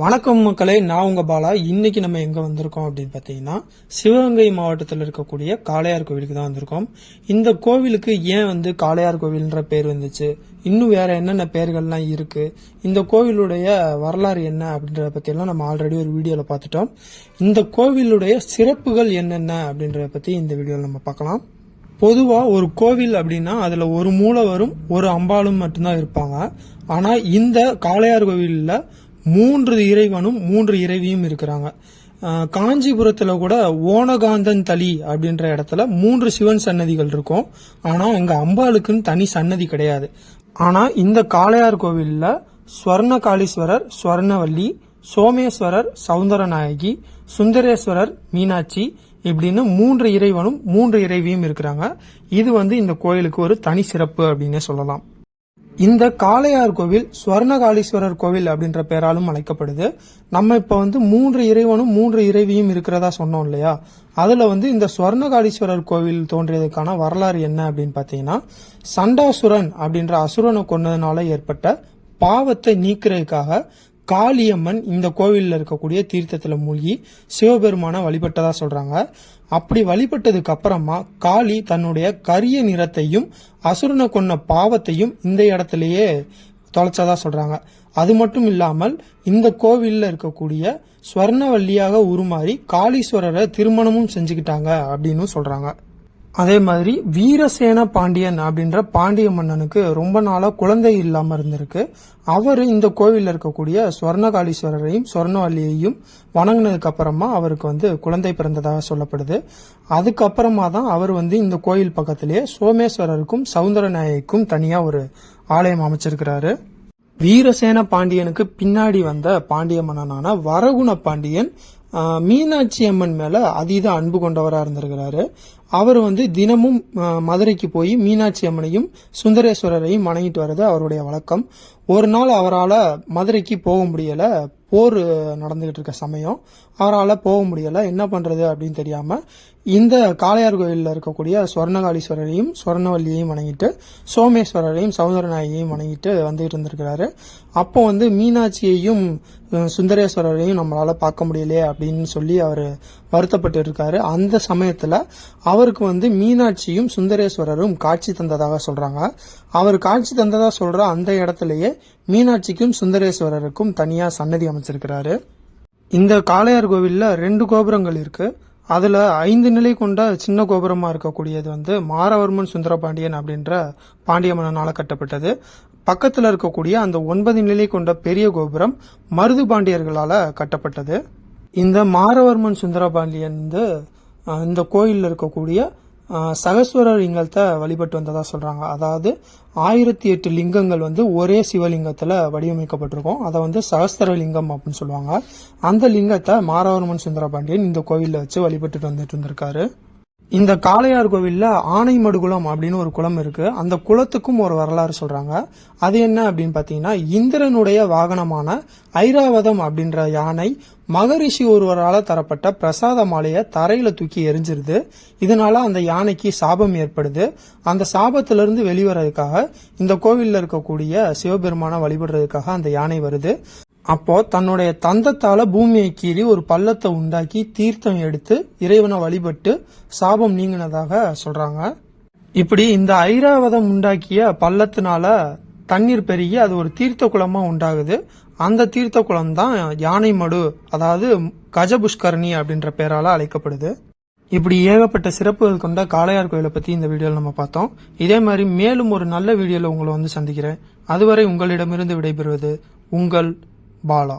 வணக்கம் மக்களே நான் உங்க பாலா. இன்னைக்கு நம்ம எங்க வந்திருக்கோம் அப்படின்னு பார்த்தீங்கன்னா சிவகங்கை மாவட்டத்தில் இருக்கக்கூடிய காளையார் கோவிலுக்கு தான் வந்திருக்கோம். இந்த கோவிலுக்கு ஏன் வந்து காளையார் கோவில்ன்ற பேர் வந்துச்சு? இன்னும் வேற என்னென்ன பேர்கள்லாம் இருக்கு? இந்த கோவிலுடைய வரலாறு என்ன அப்படின்றத பத்தியெல்லாம் நம்ம ஆல்ரெடி ஒரு வீடியோவில் பார்த்துட்டோம். இந்த கோவிலுடைய சிறப்புகள் என்னென்ன அப்படின்றத பத்தி இந்த வீடியோவில் நம்ம பார்க்கலாம். பொதுவாக ஒரு கோவில் அப்படின்னா அதில் ஒரு மூலவரும் ஒரு அம்பாளும் மட்டும்தான் இருப்பாங்க. ஆனால் இந்த காளையார் கோவிலில் மூன்று இறைவனும் மூன்று இறைவியும் இருக்கிறாங்க. காஞ்சிபுரத்தில் கூட ஓனகாந்தன் தளி அப்படின்ற இடத்துல மூன்று சிவன் சன்னதிகள் இருக்கும். ஆனால் எங்கள் அம்பாளுக்குன்னு தனி சன்னதி கிடையாது. ஆனால் இந்த காளையார் கோவிலில் ஸ்வர்ண காளீஸ்வரர் ஸ்வர்ணவல்லி சோமேஸ்வரர் சௌந்தரநாயகி சுந்தரேஸ்வரர் மீனாட்சி இப்படின்னு மூன்று இறைவனும் மூன்று இறைவியும் இருக்கிறாங்க. இது வந்து இந்த கோயிலுக்கு ஒரு தனி சிறப்பு அப்படின்னே சொல்லலாம். இந்த காளையார் கோவில் ஸ்வர்ணகாளீஸ்வரர் கோவில் அப்படின்ற பெயராலும் அழைக்கப்படுது. நம்ம இப்ப வந்து மூன்று இறைவனும் மூன்று இறைவியும் இருக்கிறதா சொன்னோம் இல்லையா? அதுல வந்து இந்த ஸ்வர்ணகாளீஸ்வரர் கோவில் தோன்றியதுக்கான வரலாறு என்ன அப்படின்னு பாத்தீங்கன்னா சண்டாசுரன் அப்படின்ற அசுரனை கொன்னதுனால ஏற்பட்ட பாவத்தை நீக்கிறதுக்காக காளியம்மன் இந்த கோவிலில் இருக்கக்கூடிய தீர்த்தத்தில் மூழ்கி சிவபெருமானை வழிபட்டதா சொல்கிறாங்க அப்படி வழிபட்டதுக்கு அப்புறமா காளி தன்னுடைய கரிய நிறத்தையும் அசுரனை கொன்ன பாவத்தையும் இந்த இடத்துலையே தொலைச்சதா சொல்கிறாங்க அது மட்டும் இல்லாமல் இந்த கோவிலில் இருக்கக்கூடிய ஸ்வர்ணவல்லியாக உருமாறி காளீஸ்வரரை திருமணமும் செஞ்சுக்கிட்டாங்க அப்படின்னு சொல்கிறாங்க அதே மாதிரி வீரசேன பாண்டியன் அப்படின்ற பாண்டிய மன்னனுக்கு ரொம்ப நாளாக குழந்தை இல்லாம இருந்திருக்கு. அவர் இந்த கோவில்ல இருக்கக்கூடிய ஸ்வர்ணகாளீஸ்வரரையும் ஸ்வர்ணவல்லியையும் வணங்கினதுக்கு அப்புறமா அவருக்கு வந்து குழந்தை பிறந்ததாக சொல்லப்படுது. அதுக்கப்புறமா தான் அவர் வந்து இந்த கோயில் பக்கத்திலேயே சோமேஸ்வரருக்கும் சவுந்தரநாயகிக்கும் தனியா ஒரு ஆலயம் அமைச்சிருக்கிறாரு. வீரசேன பாண்டியனுக்கு பின்னாடி வந்த பாண்டிய மன்னனான வரகுண பாண்டியன் மீனாட்சி அம்மன் மேல அதீத அன்பு கொண்டவராக இருந்திருக்கிறாரு. அவர் வந்து தினமும் மதுரைக்கு போய் மீனாட்சி அம்மனையும் சுந்தரேஸ்வரரையும் வணங்கிட்டு வர்றது அவருடைய வழக்கம். ஒரு நாள் அவரால் மதுரைக்கு போக முடியலை. போர் நடந்துகிட்டு இருக்க சமயம். அவரால் போக முடியலை. என்ன பண்ணுறது அப்படின்னு தெரியாமல் இந்த காளையார் கோயிலில் இருக்கக்கூடிய ஸ்வர்ணகாளீஸ்வரரையும் ஸ்வர்ணவல்லியையும் வணங்கிட்டு சோமேஸ்வரரையும் சௌந்தரநாயகியையும் வணங்கிட்டு வந்துகிட்டு இருந்திருக்கிறாரு அப்போ வந்து மீனாட்சியையும் சுந்தரேஸ்வரரையும் நம்மளால் பார்க்க முடியலையே அப்படின்னு சொல்லி அவர் வருத்தப்பட்டு இருக்காரு அந்த சமயத்தில் அவருக்கு வந்து மீனாட்சியும் சுந்தரேஸ்வரரும் காட்சி தந்ததாக சொல்கிறாங்க அவர் காட்சி தந்ததாக சொல்கிற அந்த இடத்துலையே மீனாட்சிக்கும் சுந்தரேஸ்வரருக்கும் தனியாக சன்னதி அமைச்சிருக்கிறாரு. இந்த காளையார் கோவிலில் ரெண்டு கோபுரங்கள் இருக்கு. அதில் ஐந்து நிலை கொண்ட சின்ன கோபுரமாக இருக்கக்கூடியது வந்து மாரவர்மன் சுந்தரபாண்டியன் அப்படின்ற பாண்டிய மன்னனால் கட்டப்பட்டது. பக்கத்தில் இருக்கக்கூடிய அந்த ஒன்பது நிலை கொண்ட பெரிய கோபுரம் மருது பாண்டியர்களால் கட்டப்பட்டது. இந்த மாரவர்மன் சுந்தரபாண்டியன் வந்து இந்த கோயிலில் இருக்கக்கூடிய சகஸ்வரர் லிங்கத்தை வழிபட்டு வந்ததாக சொல்கிறாங்க அதாவது ஆயிரத்தி எட்டு லிங்கங்கள் வந்து ஒரே சிவலிங்கத்தில் வடிவமைக்கப்பட்டிருக்கும். அதை வந்து சகஸ்திர லிங்கம் அப்படின்னு சொல்லுவாங்க. அந்த லிங்கத்தை மாரவர்மன் சுந்தரபாண்டியன் இந்த கோவில்ல வச்சு வழிபட்டுட்டு வந்துட்டு இருந்திருக்காரு. இந்த காளையார் கோவில்ல ஆனைமடுகுளம் அப்படின்னு ஒரு குளம் இருக்கு. அந்த குளத்துக்கும் ஒரு வரலாறு சொல்றாங்க. அது என்ன அப்படின்னு பாத்தீங்கன்னா இந்திரனுடைய வாகனமான ஐராவதம் அப்படின்ற யானை மகரிஷி ஒருவரால் தரப்பட்ட பிரசாத மாலையை தரையில தூக்கி எரிஞ்சிருது. இதனால அந்த யானைக்கு சாபம் ஏற்படுது. அந்த சாபத்திலிருந்து வெளிவரதுக்காக இந்த கோவில்ல இருக்கக்கூடிய சிவபெருமான வழிபடுறதுக்காக அந்த யானை வருது. அப்போ தன்னுடைய தந்தத்தால பூமியை கீறி ஒரு பள்ளத்தை உண்டாக்கி தீர்த்தம் எடுத்து இறைவனை வழிபட்டு சாபம் நீங்கினதாக சொல்றாங்க. இப்படி இந்த ஐராவதம் உண்டாக்கிய பள்ளத்தினால தண்ணீர் பெருகி அது ஒரு தீர்த்த குளமா உண்டாகுது. அந்த தீர்த்த குளம் தான் யானை மடு அதாவது கஜபுஷ்கரணி அப்படின்ற பேரால அழைக்கப்படுது. இப்படி ஏகப்பட்ட சிறப்புகள் கொண்ட காளையார் கோயிலை பத்தி இந்த வீடியோவில் நம்ம பார்த்தோம். இதே மாதிரி மேலும் ஒரு நல்ல வீடியோவில் உங்களை வந்து சந்திக்கிறேன். அதுவரை உங்களிடமிருந்து விடைபெறுவது உங்கள் பாலா